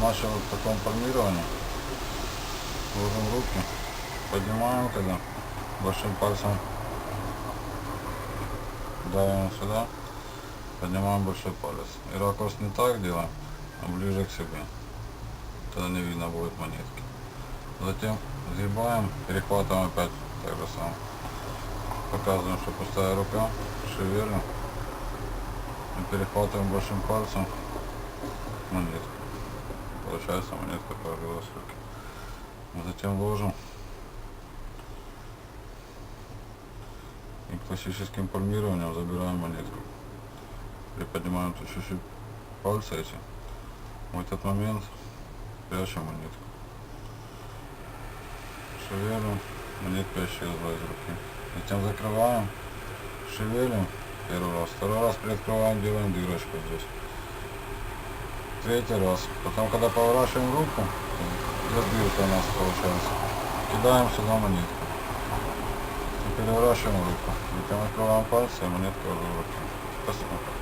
начал в таком формировании. Ложим руки, поднимаем когда большим пальцем давим сюда, поднимаем большой палец. И ракурс не так делаем, а ближе к себе. Тогда не видно будет монетки. Затем сгибаем, перехватываем опять так же самое. Показываем, что пустая рука, шевелим. И перехватываем большим пальцем монетку. Получается монетка появилась в руке. Затем ложим и классическим пальмированием забираем монетку. Приподнимаем чуть-чуть пальцы эти. В этот момент прячем монетку. Шевелим, монетка исчезла из руки. Затем закрываем, шевелим первый раз. Второй раз приоткрываем, делаем дырочку здесь. Третий раз. Потом, когда поворачиваем руку, дырка у нас получается, кидаем сюда монетку. И переворачиваем руку. Затем открываем пальцы, и монетка уже в руке. Спасибо.